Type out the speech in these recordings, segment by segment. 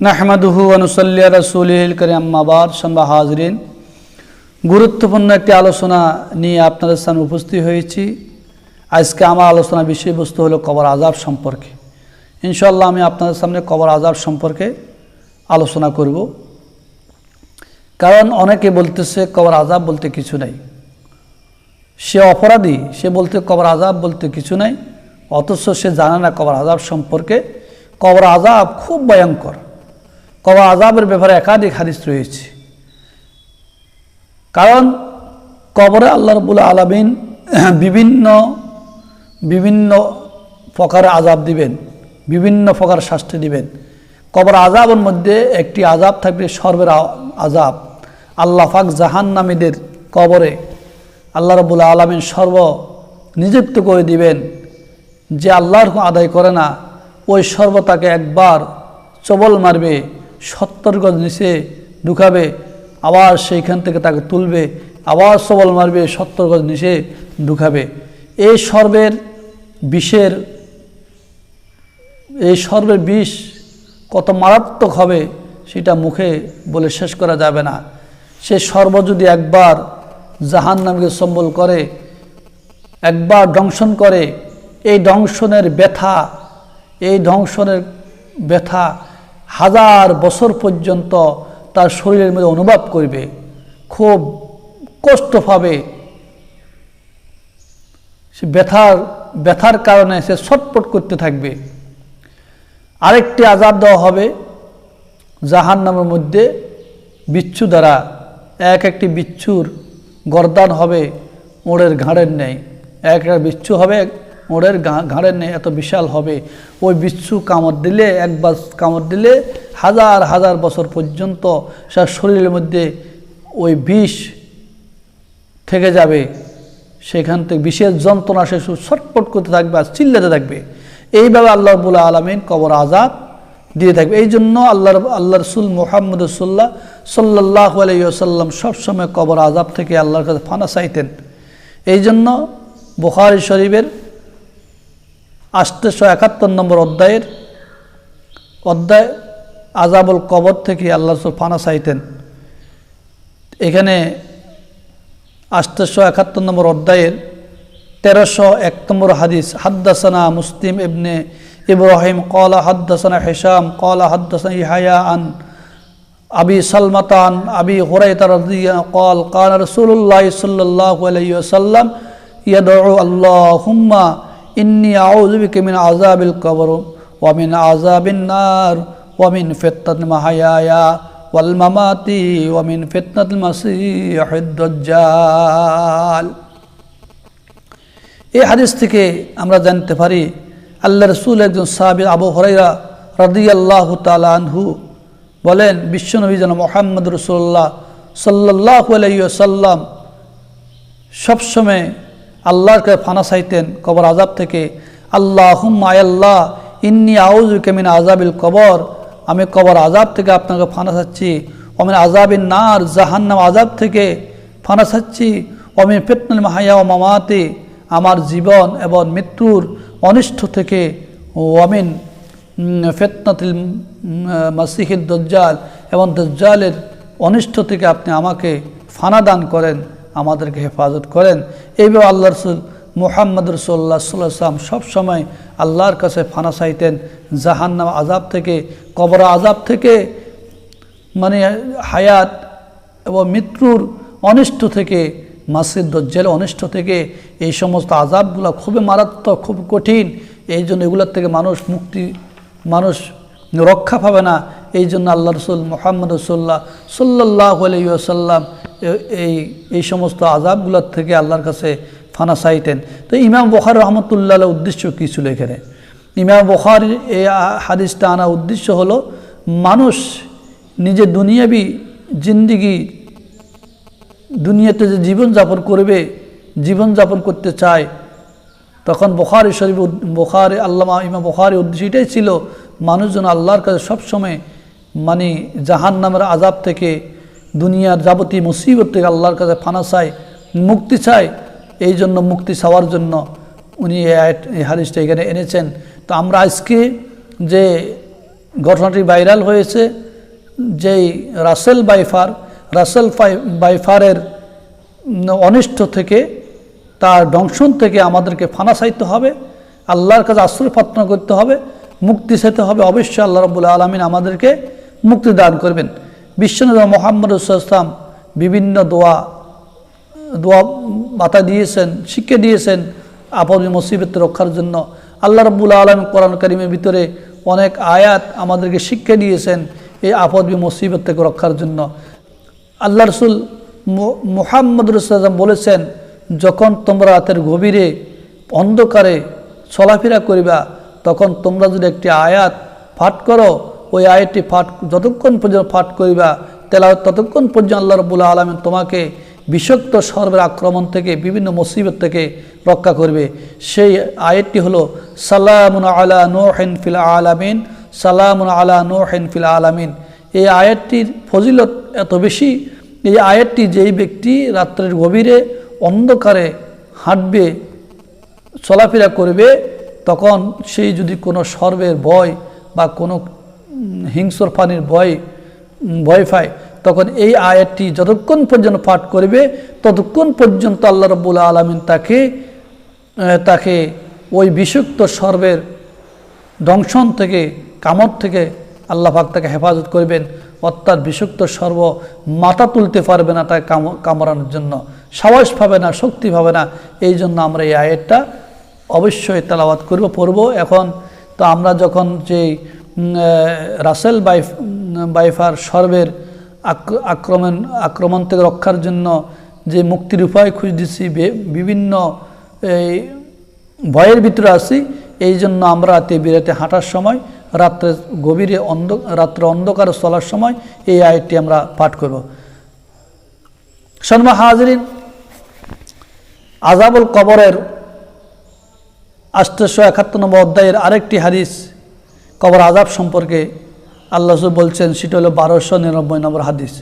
নাহমাদুহু আনুসাল্লিয়া রসুল করিমাবাদ সম্বা হাজরিন, গুরুত্বপূর্ণ একটি আলোচনা নিয়ে আপনাদের সামনে উপস্থিত হয়েছি। আজকে আমার আলোচনা বিষয়বস্তু হলো কবর আজাব সম্পর্কে। ইনশাল্লাহ আমি আপনাদের সামনে কবর আজাব সম্পর্কে আলোচনা করব। কারণ অনেকে বলতেছে কবর আজাব বলতে কিছু নাই। সে অপরাধী, সে বলতে কবর আজাব বলতে কিছু নাই। অথচ সে জানে না কবর আজাব সম্পর্কে। কবর আজাব খুব ভয়ঙ্কর। কবর আজাবের ব্যাপারে একাধিক হাদিস রয়েছে। কারণ কবরে আল্লাহ রবুল আলমিন বিভিন্ন বিভিন্ন প্রকারে আজাব দিবেন, বিভিন্ন প্রকার শাস্তি দিবেন। কবর আজাবের মধ্যে একটি আজাব থাকবে সর্বের আজাব আল্লাহ ফাক জাহান্নামীদের কবরে আল্লাহ রবুল আলমিন সর্ব নিযুক্ত করে দিবেন। যে আল্লাহর আদায় করে না, ওই সর্ব তাকে একবার চবল মারবে। সত্তর গজ নিচে ঢুকাবে, আবার সেইখান থেকে তাকে তুলবে, আবার সবল মারবে, সত্তর গজ নিচে ঢুকাবে। এই সর্বের বিষের, এই সর্বের বিষ কত মারাত্মক হবে সেটা মুখে বলে শেষ করা যাবে না। সে সর্ব যদি একবার জাহান নামকে সম্বল করে, একবার দংশন করে, এই দংশনের ব্যথা, এই দংশনের ব্যথা হাজার বছর পর্যন্ত তার শরীরের মধ্যে অনুভব করবে, খুব কষ্ট পাবে। সে ব্যথার ব্যথার কারণে সে ছটপট করতে থাকবে। আরেকটি আজাব দেওয়া হবে জাহান নামের মধ্যে বিচ্ছু দ্বারা। এক একটি বিচ্ছুর গরদান হবে ওড়ের ঘাড়ের নেই এক একটা বিচ্ছু হবে ওড়ের ঘা- ঘাড়ের নেই এত বিশাল হবে। ওই বিচ্ছু কামড় দিলে একবার কামড় দিলে হাজার হাজার বছর পর্যন্ত তার শরীরের মধ্যে ওই বিষ থেকে যাবে। সেখান থেকে বিশেষ যন্ত্রণা সে ছটপট করতে থাকবে আর চিল্লাতে থাকবে। এইভাবে আল্লাহ রবুল আলমিন কবর আজাদ দিয়ে থাকবে। এই জন্য আল্লাহ আল্লাহ রসুল মোহাম্মদ রসুল্লাহ সাল্লাহ আলাইসাল্লাম সবসময় কবর আজাব থেকে আল্লাহর কাছে ফানা চাইতেন। এই জন্য বুখারি শরীফের আষ্টশো একাত্তর নম্বর অধ্যায়ের অধ্যায় আজাবুল কবর থেকে আল্লাহ ফানা চাইতেন। এখানে আষ্টশো একাত্তর নম্বর অধ্যায়ের তেরোশো এক নম্বর হাদিস, হাদ্দাসানা মুসলিম ইবনে ইব্রাহিম কলা হাদ্দাসানা হেসাম কলা হাদ্দাসানা ইহায়া আন আবি সলমাতান আবি হুরাইতার কল কান রসুল্লাহ সাল্লাহ আলাইসাল্লাম ইয়াদ আল্লাহ হুম্মা ইন্নি আউজবিকে মিন আজাবিল কবর ওয়ামিন আজাবিন নার ওয়ামিন ফেত্তাত মাহায়া ওয়াল মামাতি ওয়ামিন ফেতনাত মাসিদ্দাল এই হাদিস থেকে আমরা জানতে পারি, আল্লাহ রসুল একজন সাহাবি আবু হরাইরা রাদি আল্লাহ তালাহু বলেন বিশ্বনবী যেন মোহাম্মদ রসুল্লাহ সাল্লাহ আলাইসাল্লাম সবসময় আল্লাহর কাছে ফানা চাইতেন কবর আজাব থেকে। আল্লাহ আল্লাহ, ইন্নি আউজ কেমিন আজাবিল কবর। আমি কবর আজাব থেকে আপনাকে ফানা চাচ্ছি। অমিন আজাবিন নার, জাহান্নাম আজাব থেকে ফানা চাচ্ছি। অমিন ফেতনুল মাহাইয়া ও মামাতে, আমার জীবন এবং মৃত্যুর অনিষ্ট থেকে। অমিন ফেতনাতিল মাসিহিদ দজ্জাল এবং দজ্জালের অনিষ্ট থেকে আপনি আমাকে ফানা দান করেন। আমাদেরকে হেফাজত করেন। এইভাবে আল্লাহ রসুল মোহাম্মদ রসুল্লাহ সাল্লাম সবসময় আল্লাহর কাছে ফানা চাইতেন। জাহান্নাম আজাব থেকে, কবর আজাব থেকে মানে হায়াত এবং মৃত্যুর অনিষ্ট থেকে, মাসির দজ্জাল অনিষ্ট থেকে এই সমস্ত আজাবগুলো খুবই মারাত্মক, খুব কঠিন। এই জন্য এগুলোর থেকে মানুষ মুক্তি, মানুষ রক্ষা পাবে না। এই জন্য আল্লাহ রসুল মোহাম্মদ রসুল্লাহ সাল্লাহ আলাইসাল্লাম এই এই সমস্ত আজাবগুলোর থেকে আল্লাহর কাছে ফানা চাইতেন তো ইমাম বখার রহমতুল্লাহ উদ্দেশ্য কী ছিল এখানে? ইমাম বখার এই হাদিসটা আনা উদ্দেশ্য হলো, মানুষ নিজে দুনিয়াবি জিন্দিগি, দুনিয়াতে যে জীবনযাপন করবে, জীবনযাপন করতে চায়, তখন বখারি শরীফ বখারি আল্লামা ইমা বখারি উদ্দেশ্য এটাই ছিল, মানুষজন আল্লাহর কাছে সবসময় মানে জাহান নামের আজাব থেকে দুনিয়ার যাবতীয় মুসিবত থেকে আল্লাহর কাছে ফানা চায়, মুক্তি চায়, এই জন্য মুক্তি চাওয়ার জন্য উনি এই হাদিসটা এখানে এনেছেন। তো আমরা আজকে যে ঘটনাটি ভাইরাল হয়েছে, যেই রাসেল বাইফার, রাসেল বাইফারের অনিষ্ট থেকে, তার দংশন থেকে আমাদেরকে ফানা চাইতে হবে, আল্লাহর কাছে আশ্রয় প্রার্থনা করতে হবে, মুক্তি চাইতে হবে, অবশ্যই আল্লাহ রবুল্লা আলমিন আমাদেরকে মুক্তি দান করবেন। বিশ্বনবী মোহাম্মদ ইসলাম বিভিন্ন দোয়া দোয়া বাতা দিয়েছেন, শিক্ষা দিয়েছেন আপদ মুসিবত রক্ষার জন্য। আল্লাহ রব্বুল আলম কোরআন করিমের ভিতরে অনেক আয়াত আমাদেরকে শিক্ষা দিয়েছেন এই আপদ মুসিবত থেকে রক্ষার জন্য। আল্লাহ রসুল মুহাম্মদ রসুলাম বলেছেন, যখন তোমরা রাতের গভীরে অন্ধকারে চলাফেরা করিবা, তখন তোমরা যদি একটি আয়াত পাঠ করো ওই আয়াতটি পাঠ, যতক্ষণ পর্যন্ত পাঠ করিবা তেলা ততক্ষণ পর্যন্ত আল্লাহ রবুল্লা আলমিন তোমাকে বিষাক্ত সর্বের আক্রমণ থেকে, বিভিন্ন মুসিবত থেকে রক্ষা করবে। সেই আয়াতটি হলো, সালামুন আলা নোহেন ফিল আলামিন, সালামুন আলা নোহেন ফিল আলামিন। এই আয়াতটির ফজিলত এত বেশি, এই আয়াতটি যেই ব্যক্তি রাত্রের গভীরে অন্ধকারে হাঁটবে, চলাফেরা করবে, তখন সেই যদি কোনো সর্বের ভয় বা কোনো হিংস্র প্রাণীর ভয় ভয় পায় তখন এই আয়াতটি যতক্ষণ পর্যন্ত পাঠ করবে, ততক্ষণ পর্যন্ত আল্লাহ রব্বুল আলমিন তাকে তাকে ওই বিষুক্ত সর্বের দংশন থেকে কামড় থেকে আল্লাহ পাক তাকে হেফাজত করবেন। অর্থাৎ বিষুক্ত সর্ব মাথা তুলতে পারবে না তাকে কাম- কামড়ানোর জন্য। সাহস পাবে না, শক্তি পাবে না। এই জন্য আমরা এই আয়েরটা অবশ্যই তালাবাদ করব, পড়ব। এখন তো আমরা যখন যে রাসেল বাইফ বাইফার সর্বের আক্র- আক্রমণ আক্রমণ থেকে রক্ষার জন্য যে মুক্তির উপায় খুঁজতেছি বিভিন্ন, এই, ভয়ের ভিতরে আছি, এই জন্য আমরা রাতে বিরাতে হাঁটার সময়, রাত্রে গভীরে অন্ধ, রাত্রে অন্ধকারে চলার সময় এই আয়টি আমরা পাঠ করব। শর্মা হাজরিন আজাবুল কবরের আষ্টশো একাত্তর নম্বর অধ্যায়ের আরেকটি হাদিস কবর আজাব সম্পর্কে আল্লাহ রসুল বলছেন সেটা হলো বারোশো নিরানব্বই নম্বর হাদিস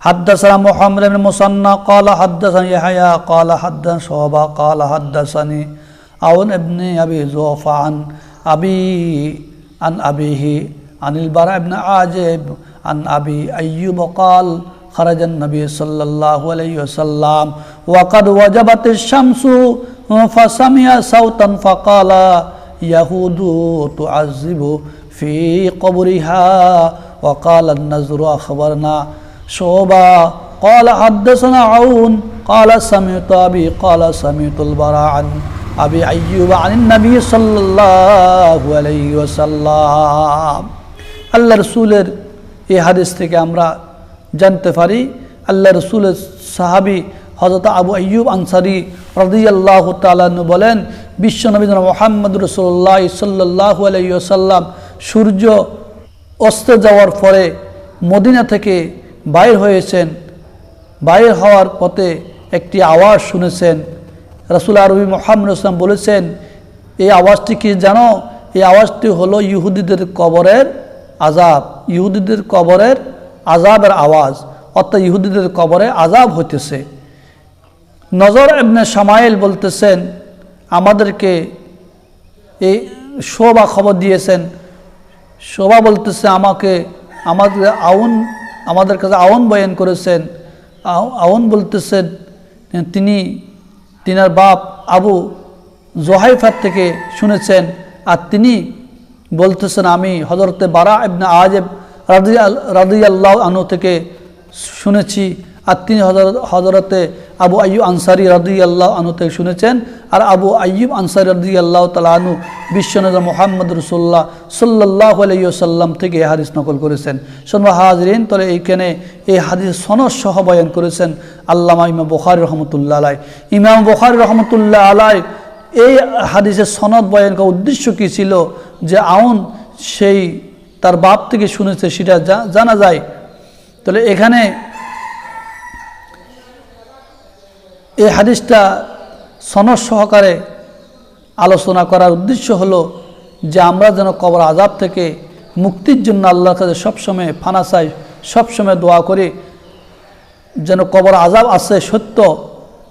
حدثنا محمد بن مصنع قال حدثنا يحيى قال حدثنا شعبة قال حدثني عون ابن أبي زوفا عن أبي عن أبيه عن البراء بن عاجب عن أبي أيوب قال خرج النبي صلى الله عليه وسلم وقد وجبت الشمس فسمع صوتا فقال يهود تعذب في قبرها وقال النذر أخبرنا شعبة قال حدثنا عون قال سمعت أبي قال سمعت البراء عن أبي أيوب عن النبي صلى الله عليه وسلم আল্লাহ রসুলের এই হাদিস থেকে আমরা জানতে পারি আল্লাহ রসুলের সাহাবি হজরত আবু আyyুব আনসারি রদি আল্লাহ তালু বলেন বিশ্বনবী মোহাম্মদ রসুল্লাহ সাল্লাহ আলাইসাল্লাম সূর্য অস্ত যাওয়ার পরে মদিনা থেকে বাইর হয়েছেন, বাইর হওয়ার পথে একটি আওয়াজ শুনেছেন। রাসুল আরবি মোহাম্মদ ইসলাম বলেছেন, এই আওয়াজটি কি জানো? এই আওয়াজটি হলো ইহুদিদের কবরের আজাব ইহুদিদের কবরের আজাবের আওয়াজ, অর্থাৎ ইহুদিদের কবরে আজাব হইতেছে। নজর এমনি সামাইল বলতেছেন আমাদেরকে এই শোভা খবর দিয়েছেন। শোভা বলতেছে, আমাকে, আমাদের আউন, আমাদের কাছে আউন বয়ান করেছেন। আউন বলতেছেন, তিনি, তিনার বাপ আবু জোহাইফার থেকে শুনেছেন। আর তিনি বলতেছেন, আমি হজরতে বারা ইবনে আজেব রাদি রাদি আল্লাহ আনু থেকে শুনেছি। আর তিনি হজরত হজরতে আবু আয়ুব আনসারি রাদি আল্লাহ আনু থেকে শুনেছেন, আর আবু আয়ুব আনসারি রাদি আল্লাহ তালা আনু বিশ্বনজর মোহাম্মদ রসুল্লাহ সাল্লাহ আলাইসাল্লাম থেকে এই হাদিস নকল করেছেন। সন্মা হাজরিন তলে এইখানে এই হাদিস সনদ সহ বয়ান করেছেন আল্লামা ইমাম বখারি রহমতুল্লাহ আলাই ইমাম বখারি রহমতুল্লাহ আলাই এই হাদিসের সনদ বয়ান করার উদ্দেশ্য কী ছিল? যে আউন সেই তার বাপ থেকে শুনেছে, সেটা জানা যায়। তাহলে এখানে এই হাদিসটা সনদ সহকারে আলোচনা করার উদ্দেশ্য হলো যে আমরা যেন কবর আজাব থেকে মুক্তির জন্য আল্লাহর কাছে সবসময় ফানা চাই সবসময় দোয়া করি, যেন কবর আজাব আছে সত্য,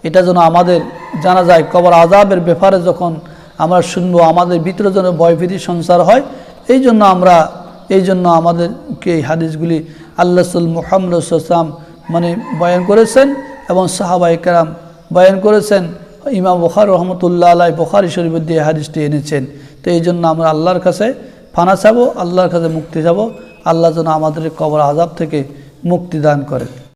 এটা যেন আমাদের জানা যায়। কবর আজাবের ব্যাপারে যখন আমরা শুনব, আমাদের ভিতরে যেন ভয়ভীতি সংসার হয়, এই জন্য আমরা, এই জন্য আমাদেরকে এই হাদিসগুলি আল্লাহসুল মোহাম্মদ সাল্লাম মানে বয়ান করেছেন এবং সাহাবাই কেরাম বয়ান করেছেন। ইমাম বখার রহমতুল্লাহ আলাই বখারি শরীফের দিয়ে হাদিসটি এনেছেন। তো এই জন্য আমরা আল্লাহর কাছে ফানা চাবো, আল্লাহর কাছে মুক্তি চাবো। আল্লাহ যেন আমাদের কবর আজাব থেকে মুক্তি দান করেন।